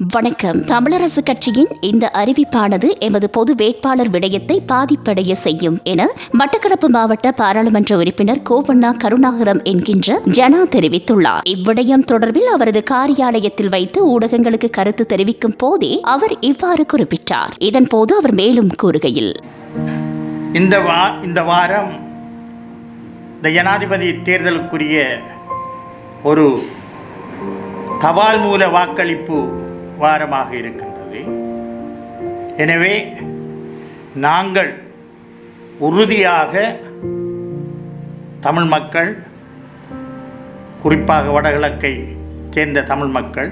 வணக்கம். தமிழரசு கட்சியின் இந்த அறிவிப்பானது எமது பொது வேட்பாளர் விடயத்தை பாதிப்படைய செய்யும் என மட்டக்களப்பு மாவட்ட பாராளுமன்ற உறுப்பினர் கோவண்ணா கருணாகரம் என்கின்ற ஜனா தெரிவித்துள்ளார். இவ்விடயம் தொடர்பில் அவரது காரியாலயத்தில் வைத்து ஊடகங்களுக்கு கருத்து தெரிவிக்கும் போதே அவர் இவ்வாறு குறிப்பிட்டார். இதன்போது அவர் மேலும் கூறுகையில் இந்த வா இந்த வாரம் இந்த ஜனாதிபதி தேர்தலுக்குரிய ஒரு தபால் மூல வாக்களிப்பு வாரமாக இருக்கின்றது. எனவே நாங்கள் உறுதியாக தமிழ் மக்கள் குறிப்பாக வடகிழக்கை சேர்ந்த தமிழ் மக்கள்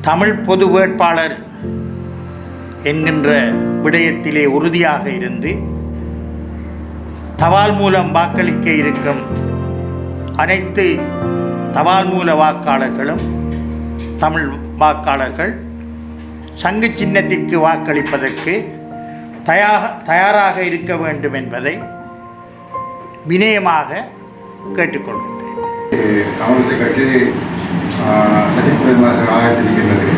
தமிழ் பொது வேட்பாளர் என்கின்ற விடயத்திலே உறுதியாக இருந்து தபால் மூலம் வாக்களிக்க இருக்கும் அனைத்து தபால் மூல வாக்காளர்களும் தமிழ் வாக்காளர்கள் சங்கு சின்னத்திற்கு வாக்களிப்பதற்கு தயாக தயாராக இருக்க வேண்டும் என்பதை வினயமாக கேட்டுக்கொள்கின்றேன் கட்சி ஆதரித்திருக்கின்றது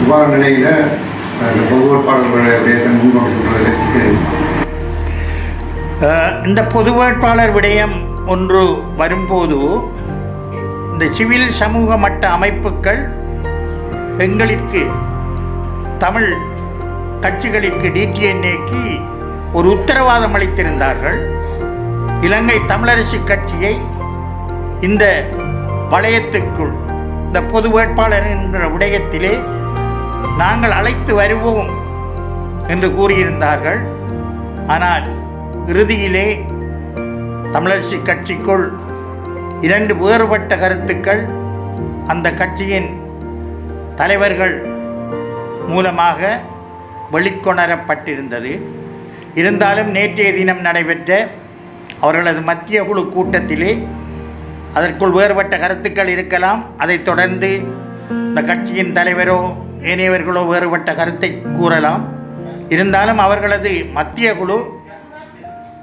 இவ்வாறு நிலையில் பொது. அஹ், இந்த பொது வேட்பாளர் விடயம் ஒன்று வரும்போது இந்த சிவில் சமூக மட்ட அமைப்புகள் எங்களிற்கு தமிழ் கட்சிகளிற்கு டிடிஎன்ஏக்கு ஒரு உத்தரவாதம் அளித்திருந்தார்கள். இலங்கை தமிழரசு கட்சியை இந்த வளையத்துக்குள் இந்த பொது வேட்பாளர் என்கிற விடயத்திலே நாங்கள் அழைத்து வருவோம் என்று கூறியிருந்தார்கள். ஆனால் இறுதியிலே தமிழரசு கட்சிக்குள் இரண்டு வேறுபட்ட கருத்துக்கள் அந்த கட்சியின் தலைவர்கள் மூலமாக வெளிக்கொணரப்பட்டிருந்தது. இருந்தாலும் நேற்றைய தினம் நடைபெற்ற அவர்களது மத்திய குழு கூட்டத்திலே அதற்குள் வேறுபட்ட கருத்துக்கள் இருக்கலாம். அதைத் தொடர்ந்து இந்த கட்சியின் தலைவரோ ஏனையவர்களோ வேறுபட்ட கருத்தை கூறலாம். இருந்தாலும் அவர்களது மத்திய குழு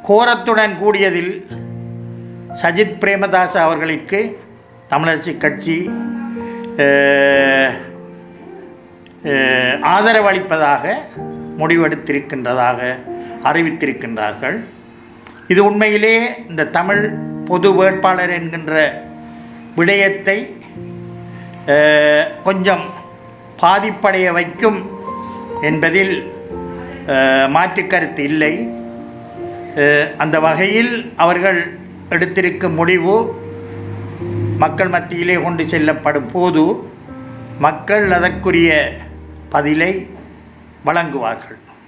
கோரத்துடன் கூடியதில் சஜித் பிரேமதாஸ் அவர்களுக்கு தமிழரசு கட்சி ஆதரவளிப்பதாக முடிவெடுத்திருக்கின்றதாக அறிவித்திருக்கின்றார்கள். இது உண்மையிலே இந்த தமிழ் பொது வேட்பாளர் என்கின்ற விடயத்தை கொஞ்சம் பாதிப்படைய வைக்கும் என்பதில் மாற்று கருத்து இல்லை. அந்த வகையில் அவர்கள் எடுத்திருக்கும் முடிவு மக்கள் மத்தியிலே கொண்டு செல்லப்படும் போது மக்கள் அதற்குரிய பதிலை வழங்குவார்கள்.